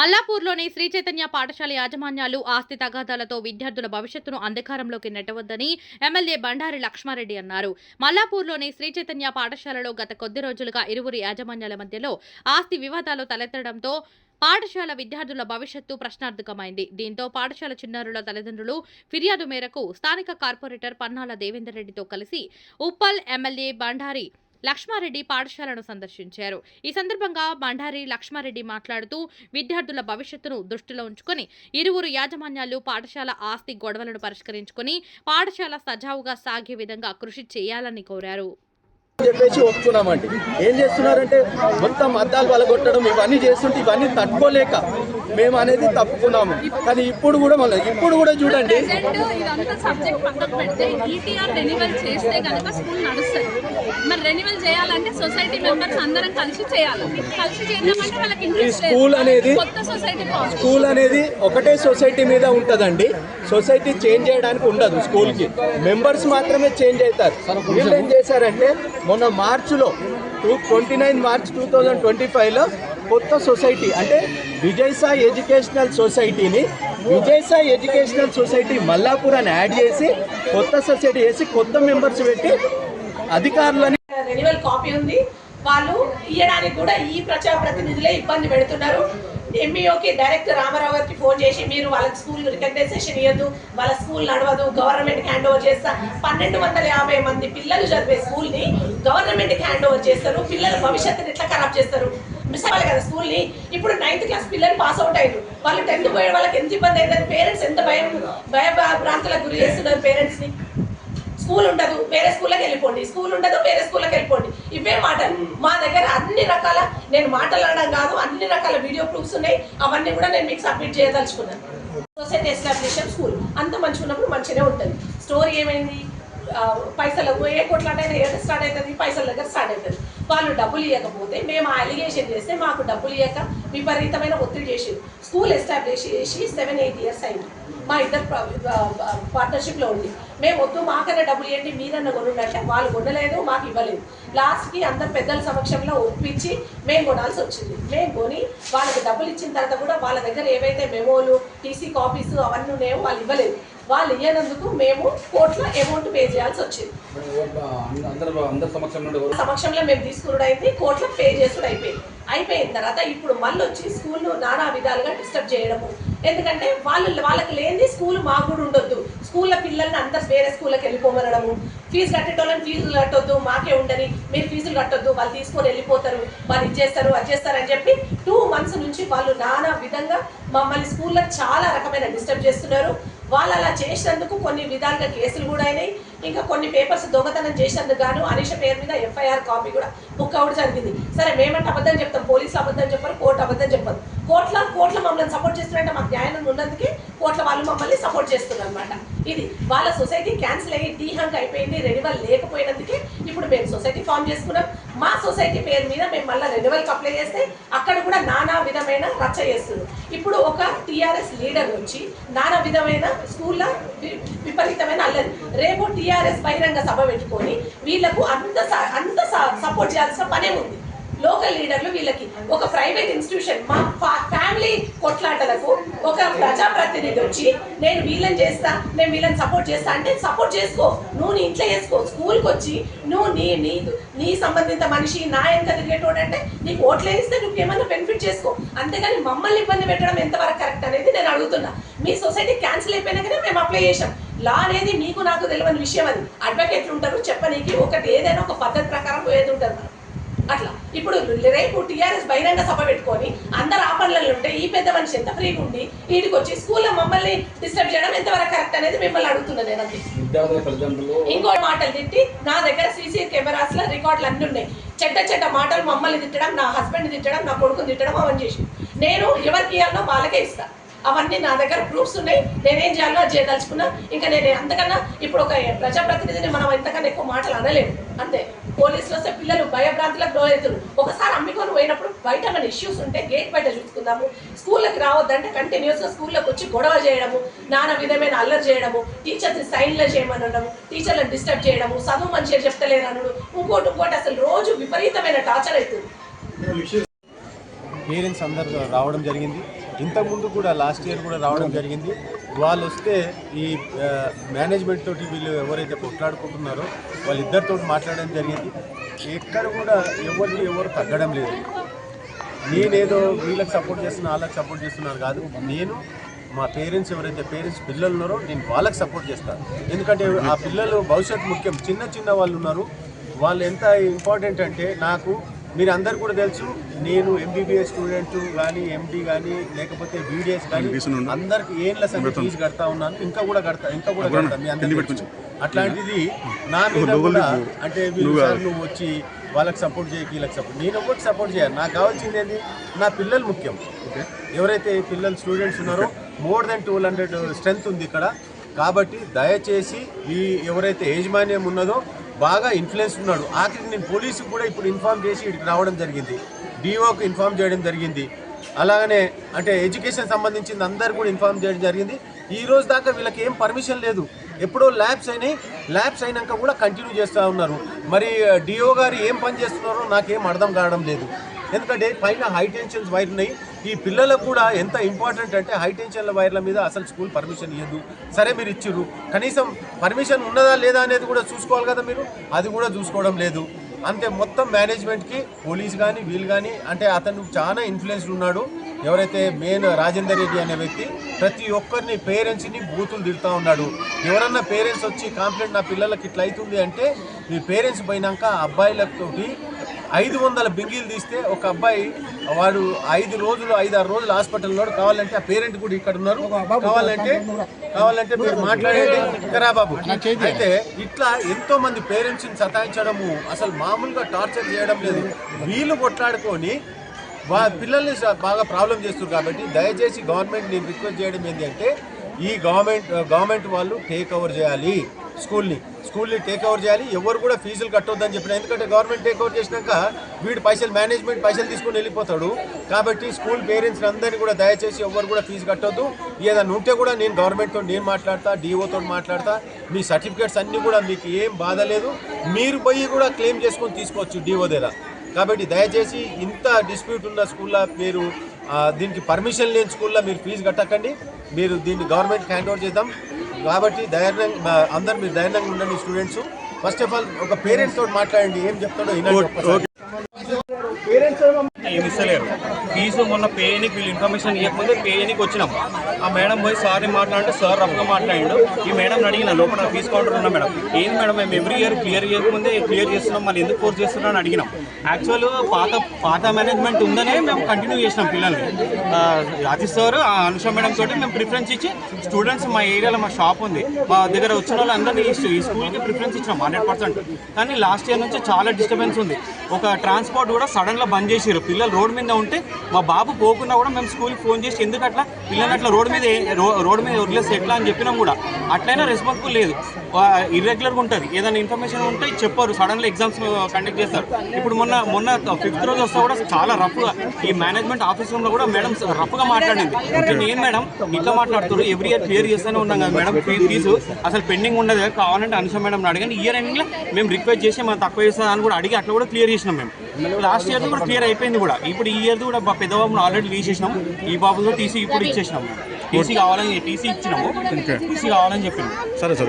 మల్లాపూర్లోని శ్రీ చైతన్య పాఠశాల యాజమాన్యాలు ఆస్తి తగాదాలతో విద్యార్థుల భవిష్యత్తును అంధకారంలోకి నెట్టవద్దని ఎమ్మెల్యే బండారి లక్ష్మారెడ్డి అన్నారు. మల్లాపూర్లోని శ్రీ చైతన్య పాఠశాలలో గత కొద్ది రోజులుగా ఇరువురు యాజమాన్యాల మధ్యలో ఆస్తి వివాదాలు తలెత్తడంతో పాఠశాల విద్యార్థుల భవిష్యత్తు ప్రశ్నార్థకమైంది. దీంతో పాఠశాల చిన్నారుల తల్లిదండ్రులు ఫిర్యాదు మేరకు స్థానిక కార్పొరేటర్ పన్నాల దేవేందర్ రెడ్డితో కలిసి ఉప్పల్ ఎమ్మెల్యే బండారి లక్ష్మారెడ్డి పాఠశాలను సందర్శించారు. ఈ సందర్భంగా బండారి లక్ష్మారెడ్డి మాట్లాడుతూ విద్యార్థుల భవిష్యత్తును దృష్టిలో ఉంచుకొని ఇరువురు యాజమాన్యాలు పాఠశాల ఆస్తి గొడవలను పరిష్కరించుకొని పాఠశాల సజావుగా సాగే విధంగా కృషి చేయాలని కోరారు. చెప్పేసి ఒప్పుకున్నామండి. ఏం చేస్తున్నారంటే మొత్తం అద్దాలు పలగొట్టడం ఇవన్నీ చేస్తుంటే ఇవన్నీ తట్టుకోలేక మేము అనేది తప్పుకున్నాము. కానీ ఇప్పుడు కూడా మళ్ళీ ఇప్పుడు కూడా చూడండి. చేస్తే కనుక స్కూల్ అనేది- స్కూల్ అనేది ఒకటే సొసైటీ మీద ఉంటుందండి. సొసైటీ చేంజ్ చేయడానికి ఉండదు స్కూల్కి. మెంబర్స్ మాత్రమే చేంజ్ అవుతారు. వీళ్ళు ఏం చేశారంటే మొన్న మార్చిలో two twenty nine March two thousand twenty ఫైవ్లో కొత్త సొసైటీ అంటే విజయసాయి ఎడ్యుకేషనల్ సొసైటీని విజయసాయి ఎడ్యుకేషనల్ సొసైటీ మల్లాపూర్ అని యాడ్ చేసి కొత్త సొసైటీ చేసి కొత్త మెంబర్స్ పెట్టి అధికారులని రెన్యువల్ కాపీ ఉంది. వాళ్ళు ఇవ్వడానికి కూడా ఈ ప్రజా ప్రతినిధులే ఇబ్బంది పెడుతున్నారు. ఎంఈఓకి డైరెక్ట్ రామారావు గారికి ఫోన్ చేసి మీరు వాళ్ళ స్కూల్ రికగ్నైజేషన్ ఇవ్వద్దు వాళ్ళ స్కూల్ నడవదు గవర్నమెంట్కి హ్యాండ్ ఓవర్ చేస్తా. పన్నెండు వందల యాభై మంది పిల్లలు చదివే స్కూల్ని గవర్నమెంట్కి హ్యాండ్ ఓవర్ చేస్తారు పిల్లల భవిష్యత్తుని ఎట్లా ఖరాబ్ చేస్తారు? మిస్ అవ్వాలి కదా స్కూల్ని? ఇప్పుడు నైన్త్ క్లాస్ పిల్లలు పాస్ అవుట్ అయ్యారు. వాళ్ళు టెన్త్ పోయే వాళ్ళకి ఎంత ఇబ్బంది అయిందని పేరెంట్స్ ఎంత భయం భయ భ్రాంతులకు గురి చేస్తున్నారు పేరెంట్స్ని స్కూల్ ఉండదు వేరే స్కూల్కి వెళ్ళిపోండి. స్కూల్ ఉండదు వేరే స్కూల్కి వెళ్ళిపోండి. ఇవే మాటలు. మా దగ్గర అన్ని రకాల నేను మాట్లాడడం కాదు అన్ని రకాల వీడియో ప్రూఫ్స్ ఉన్నాయి. అవన్నీ కూడా నేను మీకు సబ్మిట్ చేయదలుచుకున్నాను. Society establishment school. అంత మంచిగా ఉన్నప్పుడు మంచిగానే ఉంటుంది. స్టోరీ ఏమైంది? పైసలు ఏ కొట్లాటైనా ఏదో స్టార్ట్ అవుతుంది? పైసల దగ్గర స్టార్ట్ అవుతుంది. వాళ్ళు డబ్బులు ఇవ్వకపోతే మేము ఆ అలిగేషన్ చేస్తే మాకు డబ్బులు ఇవ్వక విపరీతమైన ఒత్తిడి చేసి స్కూల్ ఎస్టాబ్లిష్ చేసి సెవెన్ ఎయిట్ ఇయర్స్ అయింది. మా ఇద్దరు పార్ట్నర్షిప్లో ఉంది మేము వద్దు మాకన్నా డబ్బులు ఇవ్వండి మీరన్నా కొనుండంటే వాళ్ళు కొనలేదు మాకు ఇవ్వలేదు. లాస్ట్కి అందరు పెద్దల సమక్షంలో ఒప్పించి మేము కొనాల్సి వచ్చింది. మేము కొని వాళ్ళకి డబ్బులు ఇచ్చిన తర్వాత కూడా వాళ్ళ దగ్గర ఏవైతే మెమోలు టీసీ కాపీస్ అవన్నీ ఉన్నాయో వాళ్ళు ఇవ్వలేదు. వాళ్ళు ఇవ్వనందుకు మేము కోట్ల అమౌంట్ పే చేయాల్సి వచ్చింది. సమక్షంలో మేము తీసుకున్నాడు అయింది కోట్ల పే చేసుడు అయిపోయింది. అయిపోయిన తర్వాత ఇప్పుడు మళ్ళీ వచ్చి స్కూల్ను నానా విధాలుగా డిస్టర్బ్ చేయడము. ఎందుకంటే వాళ్ళు వాళ్ళకి లేనిది స్కూల్ మాకు కూడా ఉండొద్దు. స్కూల్లో పిల్లల్ని అందరు వేరే స్కూల్కి వెళ్ళిపోమనడము. ఫీజు కట్టేటోళ్ళని ఫీజులు కట్టొద్దు మాకే ఉండని మీరు ఫీజులు కట్టొద్దు వాళ్ళు తీసుకొని వెళ్ళిపోతారు వాళ్ళు ఇచ్చేస్తారు అది చేస్తారని చెప్పి టూ మంత్స్ నుంచి వాళ్ళు నానా విధంగా మమ్మల్ని స్కూల్లో చాలా రకమైన డిస్టర్బ్ చేస్తున్నారు. వాళ్ళు అలా చేసినందుకు కొన్ని విధాలుగా కేసులు కూడా అయినాయి. ఇంకా కొన్ని పేపర్స్ దొంగతనం చేసినందుకు గాను అనీష పేరు మీద ఎఫ్ఐఆర్ కాపీ కూడా బుక్ అవుట్ జరిగింది. సరే మేమంటే అబద్ధం చెప్తాం. పోలీసులు అబద్ధం చెప్పారు కోర్టు అబద్ధం చెప్పదు. కోర్టుల కోర్టుల మమ్మల్ని సపోర్ట్ చేస్తున్నారంటే మాకు న్యాయం ఉన్నందుకే కోట్ల వాళ్ళు మమ్మల్ని సపోర్ట్ చేస్తున్నారు అనమాట ఇది వాళ్ళ సొసైటీ క్యాన్సిల్ అయ్యి డీహంక్ అయిపోయింది రెన్యువల్ లేకపోయినందుకే ఇప్పుడు మేము సొసైటీ ఫామ్ చేసుకున్నాం. మా సొసైటీ పేరు మీద మేము మళ్ళీ రెన్యువల్కి అప్లై చేస్తే అక్కడ కూడా నానా విధమైన రచ్చ చేస్తున్నారు. ఇప్పుడు ఒక టీఆర్ఎస్ లీడర్ వచ్చి నానా విధమైన స్కూల్లో విపరీతమైన అల్లరి. రేపు టీఆర్ఎస్ బహిరంగ సభ పెట్టుకొని వీళ్ళకు అంత స- అంత సపోర్ట్ చేయాల్సిన పనే ఉంది. లోకల్ లీడర్లు వీళ్ళకి. ఒక ప్రైవేట్ ఇన్స్టిట్యూషన్ మా ఫా- ఫ్యామిలీ కొట్లాటలకు ఒక ప్రజాప్రతినిధి వచ్చి నేను వీళ్ళని చేస్తా నేను వీళ్ళని సపోర్ట్ చేస్తా అంటే సపోర్ట్ చేసుకో. నువ్వు నీ ఇంట్లో చేసుకో. స్కూల్కి వచ్చి నువ్వు నీ నీ నీ సంబంధిత మనిషి నా వెనక తిరిగేటోడు అంటే నీకు ఓట్లు వేస్తే నువ్వు ఏమన్నా బెనిఫిట్ చేసుకో. అంతేగాని మమ్మల్ని ఇబ్బంది పెట్టడం ఎంతవరకు కరెక్ట్ అనేది నేను అడుగుతున్నా. మీ సొసైటీ క్యాన్సిల్ అయిపోయినాకనే మేము అప్లై చేసాం లా అనేది మీకు నాకు తెలియని విషయం అది. అడ్వకేట్లు ఉంటారు చెప్పనీకి ఒకటి ఏదైనా ఒక పద్ధతి ప్రకారం పోయేది ఉంటారు అట్లా. ఇప్పుడు రేపు టీఆర్ఎస్ బహిరంగ సభ పెట్టుకొని అందరు ఆ పనులలో ఉంటే ఈ పెద్ద మనిషి ఎంత ఫ్రీగా ఉండి వీటికి వచ్చి స్కూల్లో మమ్మల్ని డిస్టర్బ్ చేయడం ఎంతవరకు కరెక్ట్ అనేది మిమ్మల్ని అడుగుతున్నా నేను తల్లిదండ్రులు ఇంకో మాటలు తిట్టి నా దగ్గర సీసీ కెమెరాస్లో రికార్డులు అన్ని ఉన్నాయి. చెడ్డ చెడ్డ మాటలు మమ్మల్ని తిట్టడం నా హస్బెండ్ తిట్టడం నా కొడుకుని తిట్టడం అవన్నీ చేసి. నేను ఎవరికి ఇవ్వాలో వాళ్ళకే ఇస్తా. అవన్నీ నా దగ్గర ప్రూఫ్స్ ఉన్నాయి. నేనేం చేయాలో అది చేయదలుచుకున్నా. ఇంకా నేను అంతకన్నా ఇప్పుడు ఒక ప్రజాప్రతినిధిని మనం ఎంతకన్నా ఎక్కువ మాటలు అనలేము. అంతే. పోలీసులు వస్తే పిల్లలు భయభ్రాంతులకు లోనవుతారు. ఒకసారి అమ్మికొని పోయినప్పుడు బయట మన ఇష్యూస్ ఉంటే గేట్ బయట చూసుకుందాము. స్కూళ్ళకి రావద్దంటే కంటిన్యూస్గా స్కూల్లోకి వచ్చి గొడవ చేయడము నానా విధమైన అల్లరి చేయడము టీచర్స్ సైన్లో చేయమనడము టీచర్లను డిస్టర్బ్ చేయడము చదువు మంచిగా చెప్తలేరు అనడు. ఇంకోటి ఇంకోటి అసలు రోజు విపరీతమైన టార్చర్ అవుతుంది. పేరెంట్స్ అందరు రావడం జరిగింది. ఇంతకుముందు కూడా లాస్ట్ ఇయర్ కూడా రావడం జరిగింది. వాళ్ళు వస్తే ఈ మేనేజ్మెంట్ తోటి వీళ్ళు ఎవరైతే కొట్లాడుకుంటున్నారో వాళ్ళిద్దరితో మాట్లాడడం జరిగింది. ఎక్కడ కూడా ఎవరికి ఎవరు తగ్గడం లేదు. నేనేదో వీళ్ళకి సపోర్ట్ చేస్తున్నా వాళ్ళకి సపోర్ట్ చేస్తున్నారు కాదు. నేను మా పేరెంట్స్ ఎవరైతే పేరెంట్స్ పిల్లలు ఉన్నారో నేను వాళ్ళకి సపోర్ట్ చేస్తాను ఎందుకంటే ఆ పిల్లలు భవిష్యత్తు ముఖ్యం. చిన్న చిన్న వాళ్ళు ఉన్నారు. వాళ్ళు ఎంత ఇంపార్టెంట్ అంటే నాకు మీరు అందరు కూడా తెలుసు నేను ఎంబీబీఎస్ స్టూడెంట్ కానీ ఎండి కానీ లేకపోతే బీడిఎస్ కానీ అందరికి ఏళ్ళ సంగతి ఫీజు కడతా ఉన్నాను. ఇంకా కూడా కడతా ఇంకా కూడా కడతా మీ అందరికీ. అట్లాంటిది నా మీద కూడా అంటే నువ్వు వచ్చి వాళ్ళకి సపోర్ట్ చేయకి వీళ్ళకి సపోర్ట్ నేను ఒకటి సపోర్ట్ చేయాలి నాకు కావాల్సింది ఏంది? నా పిల్లలు ముఖ్యం. ఎవరైతే పిల్లలు స్టూడెంట్స్ ఉన్నారో more than two hundred strength ఉంది ఇక్కడ. కాబట్టి దయచేసి ఈ ఎవరైతే యాజమాన్యం ఉన్నదో బాగా ఇన్ఫ్లుయెన్స్ ఉన్నాడు. ఆఖరికి నేను పోలీసుకు కూడా ఇప్పుడు ఇన్ఫార్మ్ చేసి ఇక్కడికి రావడం జరిగింది. డిఓకి ఇన్ఫార్మ్ చేయడం జరిగింది. అలాగనే అంటే ఎడ్యుకేషన్ సంబంధించింది అందరు కూడా ఇన్ఫార్మ్ చేయడం జరిగింది. ఈ రోజు దాకా వీళ్ళకి ఏం పర్మిషన్ లేదు. ఎప్పుడో ల్యాబ్స్ అయినాయి. ల్యాబ్స్ అయినాక కూడా కంటిన్యూ చేస్తూ ఉన్నారు. మరి uh, డిఓ గారు ఏం పని చేస్తున్నారో నాకేం అర్థం కావడం లేదు. ఎందుకంటే పైన హై టెన్షన్స్ వైర్ ఉన్నాయి. ఈ పిల్లలకు కూడా ఎంత ఇంపార్టెంట్ అంటే హై టెన్షన్ల వైర్ల మీద అసలు స్కూల్ పర్మిషన్ ఇవ్వదు సరే మీరు ఇచ్చిర్రు. కనీసం పర్మిషన్ ఉన్నదా లేదా అనేది కూడా చూసుకోవాలి కదా మీరు? అది కూడా చూసుకోవడం లేదు. అంతే మొత్తం మేనేజ్మెంట్కి పోలీస్ కానీ వీళ్ళు కానీ అంటే అతను చాలా ఇన్ఫ్లుయెన్స్డ్ ఉన్నాడు. ఎవరైతే మెయిన్ రాజేందర్ రెడ్డి అనే వ్యక్తి ప్రతి ఒక్కరిని పేరెంట్స్ని బూతులు తిడుతూ ఉన్నాడు. ఎవరన్నా పేరెంట్స్ వచ్చి కంప్లైంట్ నా పిల్లలకి ఇట్లా అవుతుంది అంటే మీ పేరెంట్స్ పోయినాక అబ్బాయిలతోటి ఐదు వందల బింగీలు తీస్తే ఒక అబ్బాయి వాడు ఐదు రోజులు ఐదు ఆరు రోజులు హాస్పిటల్లో కావాలంటే ఆ పేరెంట్ కూడా ఇక్కడ ఉన్నారు. కావాలంటే కావాలంటే మీరు మాట్లాడేది కరా బాబు అయితే ఇట్లా ఎంతో మంది పేరెంట్స్ని సతాయించడము అసలు మామూలుగా టార్చర్ చేయడం లేదు. వీళ్ళు కొట్లాడుకొని వా పిల్లల్ని బాగా ప్రాబ్లం చేస్తారు కాబట్టి దయచేసి గవర్నమెంట్ నేను రిక్వెస్ట్ చేయడం ఏంటి అంటే ఈ గవర్నమెంట్ గవర్నమెంట్ వాళ్ళు టేక్ ఓవర్ చేయాలి. స్కూల్ని. స్కూల్ని టేక్ ఓవర్ చేయాలి. ఎవరు కూడా ఫీజులు కట్టొద్దని చెప్పిన. ఎందుకంటే గవర్నమెంట్ టేక్ ఓవర్ చేసినాక వీడు పైసలు మేనేజ్మెంట్ పైసలు తీసుకొని వెళ్ళిపోతాడు. కాబట్టి స్కూల్ పేరెంట్స్ అందరినీ కూడా దయచేసి ఎవరు కూడా ఫీజు కట్టొద్దు. ఏదైనా ఉంటే కూడా నేను గవర్నమెంట్తో నేను మాట్లాడతా డిఓతో మాట్లాడతా. మీ సర్టిఫికేట్స్ అన్నీ కూడా మీకు ఏం బాధ లేదు. మీరు పోయి కూడా క్లెయిమ్ చేసుకొని తీసుకోవచ్చు డిఓ దగ్గర. కాబట్టి దయచేసి ఇంత డిస్ప్యూట్ ఉన్న స్కూల్లో మీరు దీనికి పర్మిషన్ లేని స్కూల్లో మీరు ఫీజు కట్టకండి. మీరు దీన్ని గవర్నమెంట్కి హ్యాండ్ ఓవర్ చేద్దాం. కాబట్టి ధైర్యంగా అందరు మీరు ధైర్యంగా ఉండండి స్టూడెంట్స్ ఫస్ట్ ఆఫ్ ఆల్ ఒక పేరెంట్స్ తోటి మాట్లాడండి ఏం చెప్తాడో ఫీజు మొన్న పేయనికి వీళ్ళు ఇన్ఫర్మేషన్ ఇవ్వకముందే పేయనికి వచ్చినాం. ఆ మేడం పోయి సార్ని మాట్లాడితే సార్ రఫ్గా మాట్లాడిండు. ఈ మేడం అడిగిన లోపల ఫీజు కౌంటర్ ఉన్నా మేడం? ఏంది మేడం మేము ఎవ్రీ ఇయర్ క్లియర్ చేయకముందే క్లియర్ చేస్తున్నాం మళ్ళీ ఎందుకు ఫోర్స్ చేస్తున్నాం అని అడిగినాం. యాక్చువల్ పాత పాత మేనేజ్మెంట్ ఉందనే మేము కంటిన్యూ చేసినాం పిల్లల్ని. ఆ, సార్ ఆ అనుష మేడం తోటి మేము ప్రిఫరెన్స్ ఇచ్చి స్టూడెంట్స్ మా ఏరియాలో మా షాప్ ఉంది. మా దగ్గర వచ్చిన వాళ్ళందరినీ ఈ స్కూల్కి ప్రిఫరెన్స్ ఇచ్చినాం హండ్రెడ్ పర్సెంట్. కానీ లాస్ట్ ఇయర్ నుంచి చాలా డిస్టర్బెన్స్ ఉంది. ఒక ట్రాన్స్పోర్ట్ కూడా సడన్గా బంద్ చేసారు పిల్లలు రోడ్ మీద ఉంటే మా బాబు పోకుండా కూడా మేము స్కూల్కి ఫోన్ చేసి ఎందుకు అట్లా? అట్లా రోడ్ మీద రోడ్ మీద వదిలేసి ఎట్లా అని చెప్పినాం కూడా. అట్లయినా రెస్పాన్సిబుల్ లేదు. ఇర్రెగ్యులర్గా ఉంటుంది. ఏదైనా ఇన్ఫర్మేషన్ ఉంటే చెప్పారు. సడన్లీ ఎగ్జామ్స్ కండక్ట్ చేస్తారు. ఇప్పుడు మొన్న మొన్న ఫిఫ్త్ రోజు వస్తే కూడా చాలా రఫ్గా ఈ మేనేజ్మెంట్ ఆఫీస్ రూమ్లో కూడా మేడం రఫ్గా మాట్లాడింది. అంటే నేను మేడం ఇట్లా మాట్లాడుతున్నారు ఎవ్రీ ఇయర్ క్లియర్ చేస్తూనే ఉన్నాం కదా మేడం ఫీ- ఫీజు అసలు పెండింగ్ ఉండదు కావాలంటే అనుష మేడం అడిగాను ఇయర్ ఎండింగ్లో మేము రిక్వెస్ట్ చేసి మనం తక్కువ చేస్తాం అని కూడా అడిగి అట్లా కూడా క్లియర్ చేసినాం మేము. లాస్ట్ ఇయర్ కూడా క్లియర్ అయిపోయింది కూడా. ఇప్పుడు ఈ ఇయర్ కూడా పెద్ద బాబును ఆల్రెడీ తీసేసినాం ఈ బాబుతో టీసీ ఇప్పుడు ఇచ్చేసినాం. టీసీ కావాలని టీసీ ఇచ్చినాము. టీసీ కావాలని చెప్పింది సరే సరే.